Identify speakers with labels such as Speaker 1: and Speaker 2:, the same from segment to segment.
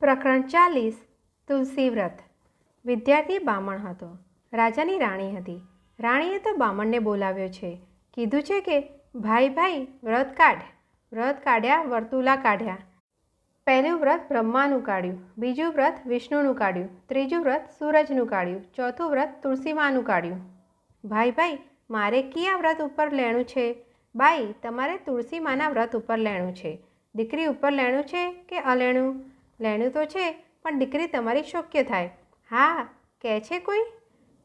Speaker 1: પ્રકરણ ચાલીસ તુલસી વ્રત વિદ્યાર્થી બામણ હતો. રાજાની રાણી હતી. રાણીએ તો બામણને બોલાવ્યો છે. કીધું છે કે, ભાઈ ભાઈ, વ્રત કાઢ. વ્રત કાઢ્યા, વર્તુલા કાઢ્યા. પહેલું વ્રત બ્રહ્માનું કાઢ્યું. બીજું વ્રત વિષ્ણુનું કાઢ્યું. ત્રીજું વ્રત સૂરજનું કાઢ્યું. ચોથું વ્રત તુલસીમાનું કાઢ્યું. ભાઈ ભાઈ, મારે કયા વ્રત ઉપર લેણું છે? બાઈ તમારે તુલસી માના વ્રત ઉપર લેણું છે. દીકરી ઉપર લેણું છે કે અલેણું? લેણું તો છે, પણ દીકરી તમારી શોક્ય થાય. હા, કહે છે કોઈ?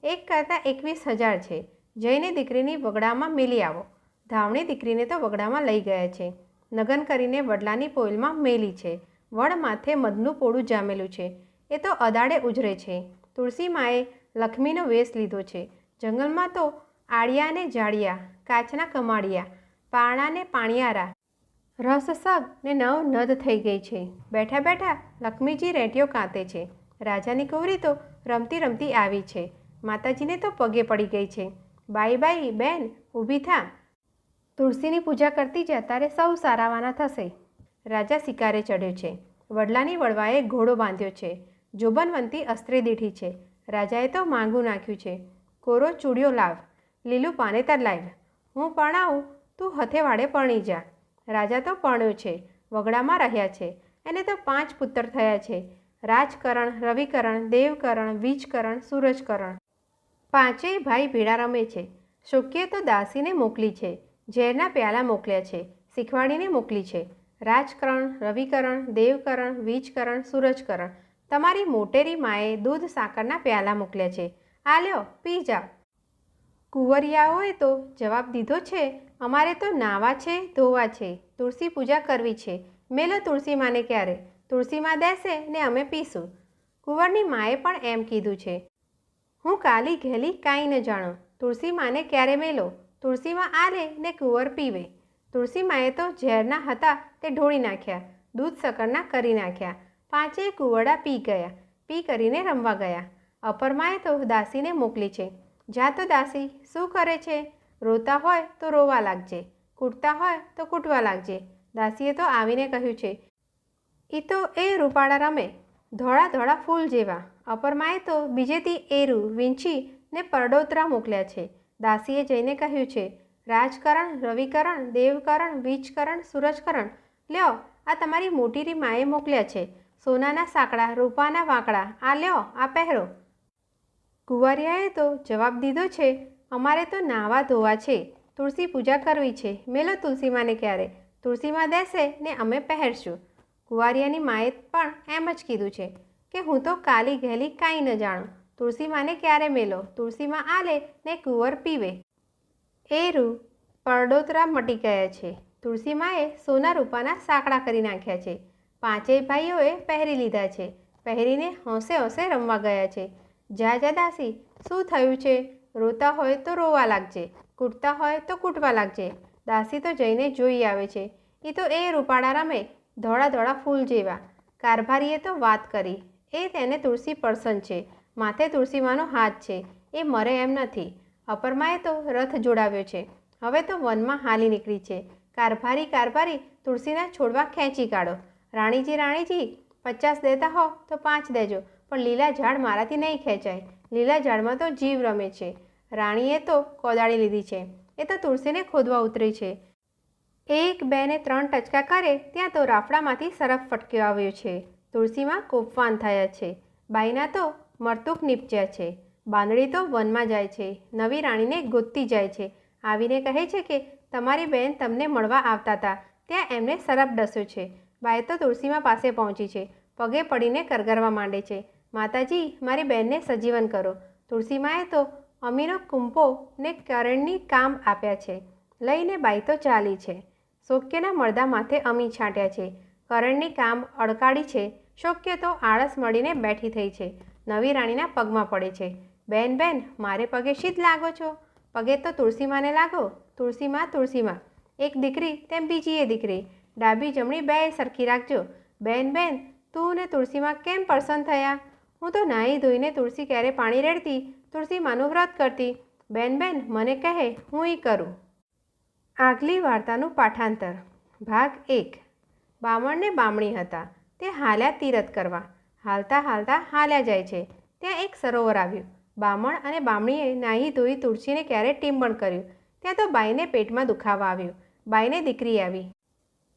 Speaker 1: એક કરતાં એકવીસ હજાર છે. જઈને દીકરીની વગડામાં મેલી આવો. ધાવણી દીકરીને તો વગડામાં લઈ ગયા છે. નગન કરીને વડલાની પોયલમાં મેલી છે. વડ માથે મધનું પોળું જામેલું છે. એ તો અદાડે ઉજરે છે. તુલસી માએ લક્ષ્મીનો વેશ લીધો છે. જંગલમાં તો આળિયાને જાળિયા, કાચના કમાડિયા, પાણાને પાણિયારા રસ સગ ને નવ નદ થઈ ગઈ છે. બેઠા બેઠા લક્ષ્મીજી રેંટિયો કાંતે છે. રાજાની કુંવરી તો રમતી રમતી આવી છે. માતાજીને તો પગે પડી ગઈ છે. બાઈ બાઈ, બેન, ઊભી થા તુલસીની પૂજા કરતી જા તારે સૌ સારાવાના થશે. રાજા શિકારે ચડ્યો છે. વડલાની વડવાએ ઘોડો બાંધ્યો છે. જોબનવંતી અસ્ત્રે દીઠી છે. રાજાએ તો માંગું નાખ્યું છે. કોરો ચૂડિયો લાવ. લીલું પાનેતર લાવ. હું પરણાવું, તું હથેવાડે પરણી જા. રાજા તો પરણ્યો છે, વગડામાં રહ્યા છે, એને તો પાંચ પુત્ર થયા છે, રાજકરણ, રવિકરણ, દેવકરણ, વીજકરણ, સૂરજકરણ. પાંચેય ભાઈ ભેળા રમે છે. શોક્ય તો દાસીને મોકલી છે, ઝેરના પ્યાલા મોકલ્યા છે, શીખવાડીને મોકલી છે. રાજકરણ, રવિકરણ, દેવકરણ, વીજકરણ, સૂરજકરણ, તમારી મોટેરી માએ દૂધ સાકરના પ્યાલા મોકલ્યા છે. આ લ્યો, પી જાઓ. કુંવરિયાઓએ તો જવાબ દીધો છે અમારે તો નાવા છે, ધોવા છે, તુલસી પૂજા કરવી છે. મેલો તુલસી માને ક્યારે? તુલસીમાં દેશે ને અમે પીશું. કુંવરની માએ પણ એમ કીધું છે. હું કાલી ઘેલી કાંઈ ન જાણો. તુલસી માને ક્યારે મેલો? તુલસીમાં આલે ને કુંવર પીવે. તુલસી માએ તો ઝેરના હતા તે ઢોળી નાખ્યા, દૂધ સકરના કરી નાખ્યા. પાંચેય કુંવડા પી ગયા, પી કરીને રમવા ગયા. અપરમાએ તો દાસીને મોકલી છે. જા તો દાસી, શું કરે છે? રોતા હોય તો રોવા લાગજે, કૂટતા હોય તો કૂટવા લાગજે. દાસીએ તો આવીને કહ્યું છે એ તો એ રૂપાળા રમે, ધોળા ધોળા ફૂલ જેવા. અપરમાએ તો બીજેથી એરું, વીંછી ને પરડોતરા મોકલ્યા છે. દાસીએ જઈને કહ્યું છે, રાજકરણ, રવિકરણ, દેવકરણ, વીજકરણ, સૂરજકરણ. લ્યો, આ તમારી મોટીરી માએ મોકલ્યા છે. સોનાના સાંકડા, રૂપાના વાંકડા. આ લ્યો, આ પહેરો. કુંવારિયાએ તો જવાબ દીધો છે અમારે તો નાવા ધોવા છે. તુલસી પૂજા કરવી છે. મેલો તુલસીમાને ક્યારે? તુલસીમાં દેશે ને અમે પહેરશું. કુંવારિયાની માએ પણ એમ જ કીધું છે કે હું તો કાલી ઘેલી કાંઈ ન જાણું. તુલસીમાને ક્યારે મેલો? તુલસીમાં આલે ને કુંવર પીવે. એ રૂ પરડોતરા મટી ગયા છે. તુલસીમાએ સોના રૂપાના સાંકડા કરી નાખ્યા છે. પાંચેય ભાઈઓએ પહેરી લીધા છે. પહેરીને હોંશે હોંશે રમવા ગયા છે. જા દાસી, શું થયું છે? રોતા હોય તો રોવા લાગજે, કૂટતા હોય તો કૂટવા લાગજે, દાસી તો જઈને જોઈ આવે છે. એ તો એ રૂપાળા રમે ધોળા ધોળા ફૂલ જેવા. કારભારીએ તો વાત કરી, એ તેને તુલસી પર્સન છે, માથે તુલસીમાનો હાથ છે, એ મરે એમ નથી. અપરમાએ તો રથ જોડાવ્યો છે, હવે તો વનમાં હાલી નીકળી છે. કારભારી કારભારી તુલસીના છોડવા ખેંચી કાઢો. રાણીજી રાણીજી, પચાસ દેતા હો તો પાંચ દેજો, પણ લીલા ઝાડ મારાથી નહીં ખેંચાય. લીલા ઝાડમાં તો જીવ રમે છે. રાણીએ તો કોદાળી લીધી છે. એ તો તુલસીને ખોદવા ઉતરી છે. એક, બે ને ત્રણ ટચકા કરે ત્યાં તો રાફડામાંથી સરફ ફટક્યો આવ્યો છે. તુલસીમાં કોપવાન થયા છે. બાઈના તો મરતુક નીપજ્યા છે. બાંદડી તો વનમાં જાય છે. નવી રાણીને ગોતતી જાય છે. આવીને કહે છે કે તમારી બહેન તમને મળવા આવતા હતા. ત્યાં એમને સરફ ડસ્યો છે. બાઈ તો તુલસીમાં પાસે પહોંચી છે. પગે પડીને કરગરવા માંડે છે. માતાજી, મારી બહેનને સજીવન કરો. તુલસીમાએ તો અમીનો કુંપો ને કરણની કામ આપ્યા છે. લઈને બાઈ તો ચાલી છે. શોક્યના મળદા માથે અમી છાંટ્યા છે. કરણની કામ અડકાડી છે. શોક્ય તો આળસ મળીને બેઠી થઈ છે. નવી રાણીના પગમાં પડે છે. બેન બેન, મારે પગે શીત લાગો છો? પગે તો તુલસીમાને લાગો. તુલસીમાં તુલસીમાં. એક દીકરી, તેમ બીજી એ દીકરી. ડાબી જમણી બે સરખી રાખજો. બેન બેન, તું ને તુલસીમાં કેમ પસંદ થયા? હું તો નાહી ધોઈને તુલસી ક્યારે પાણી રેડતી? તુલસી માનું વ્રત કરતી. બેન બેન, મને કહે, હું એ કરું. આગલી વાર્તાનું પાઠાંતર. ભાગ એક. બામણ બામણી હતા. તે હાલ્યા તીરથ કરવા. હાલતા હાલતા હાલ્યા જાય છે. ત્યાં એક સરોવર આવ્યું. બામણ અને બામણીએ નાહી ધોઈ તુલસીને ક્યારે ટીમ્બણ કર્યું? ત્યાં તો બાઈને પેટમાં દુખાવા આવ્યું. બાઈને દીકરી આવી.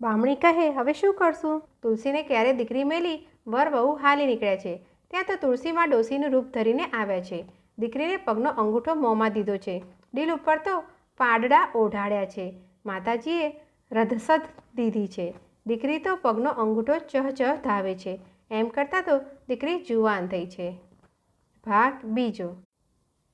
Speaker 1: બામણી કહે, હવે શું કરશું? તુલસીને ક્યારે દીકરી મેલી? વર વહુ હાલી નીકળ્યા છે. ત્યાં તો તુલસીમાં ડોસીનું રૂપ ધરીને આવ્યા છે. દીકરીને પગનો અંગૂઠો મોંમાં દીધો છે. ડીલ ઉપર તો પાડડા ઓઢાડ્યા છે. માતાજીએ રધસદ દીધી છે. દીકરી તો પગનો અંગૂઠો ચહ ચહ ધાવે છે. એમ કરતાં તો દીકરી જુવાન થઈ છે. ભાગ બીજો.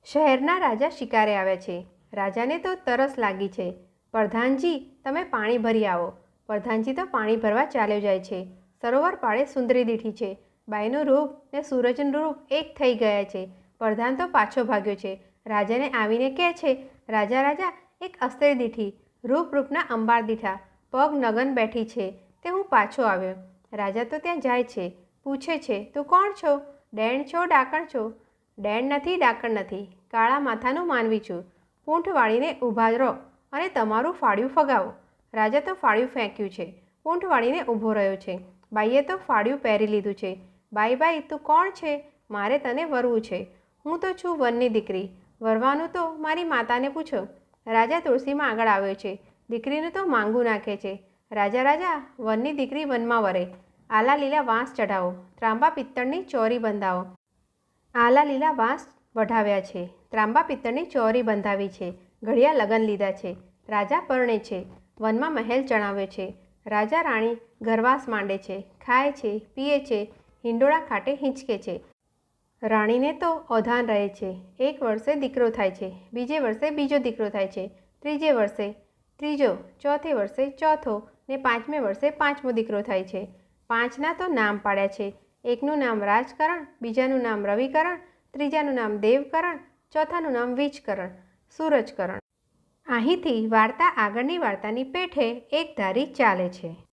Speaker 1: શહેરના રાજા શિકારે આવ્યા છે. રાજાને તો તરસ લાગી છે. પ્રધાનજી, તમે પાણી ભરી આવો. પ્રધાનજી તો પાણી ભરવા ચાલ્યો જાય છે. સરોવર પાળે સુંદરી દીઠી છે. બાઈનું રૂપ ને સૂરજનું રૂપ એક થઈ ગયા છે. પ્રધાન તો પાછો ભાગ્યો છે. રાજાને આવીને કહે છે, રાજા રાજા, એક અસ્ત્રી દીઠી રૂપ રૂપના અંબાર દીઠા, પગ નગન બેઠી છે, તે હું પાછો આવ્યો. રાજા તો ત્યાં જાય છે, પૂછે છે, તું કોણ છો? ડેણ છો, ડાકણ છો? ડેણ નથી, ડાકણ નથી, કાળા માથાનું માનવી છું. પૂંઠ વાળીને ઊભા રહો અને તમારું ફાળ્યું ફગાવો. રાજા તો ફાળ્યું ફેંક્યું છે, પૂંઠ વાળીને ઊભો રહ્યો છે. બાઈએ તો ફાળ્યું પહેરી લીધું છે. બાઈ બાઈ તું કોણ છે? મારે તને વરવું છે. હું તો છું વનની દીકરી. વરવાનું તો મારી માતાને પૂછો. રાજા તુલસીમાં આગળ આવ્યો છે. દીકરીનું તો માંગું નાખે છે. રાજા રાજા, વનની દીકરી વનમાં વરે. આલા લીલા વાંસ ચઢાવો. ત્રાંબા પિત્તળની ચોરી બંધાવો. આલા લીલા વાંસ વઢાવ્યા છે. ત્રાંબા પિત્તળની ચોરી બંધાવી છે. ઘડિયા લગન લીધા છે. રાજા પરણે છે. વનમાં મહેલ ચણાવ્યો છે. રાજા રાણી ઘરવાસ માંડે છે. ખાય છે, પીએ છે. હિંડોળા ખાટે હિંચકે છે. રાણીને તો અધાન રહે છે. એક વર્ષે દીકરો થાય છે. બીજે વર્ષે બીજો દીકરો થાય છે. ત્રીજે વર્ષે ત્રીજો. ચોથે વર્ષે ચોથો. ને પાંચમે વર્ષે પાંચમો દીકરો થાય છે. પાંચના તો નામ પાડ્યા છે. એકનું નામ રાજકરણ, બીજાનું નામ રવિકરણ, ત્રીજાનું નામ દેવકરણ, ચોથાનું નામ વીજકરણ, સૂરજકરણ. અહીંથી વાર્તા આગળની વાર્તાની પેઠે એક ધારી ચાલે છે.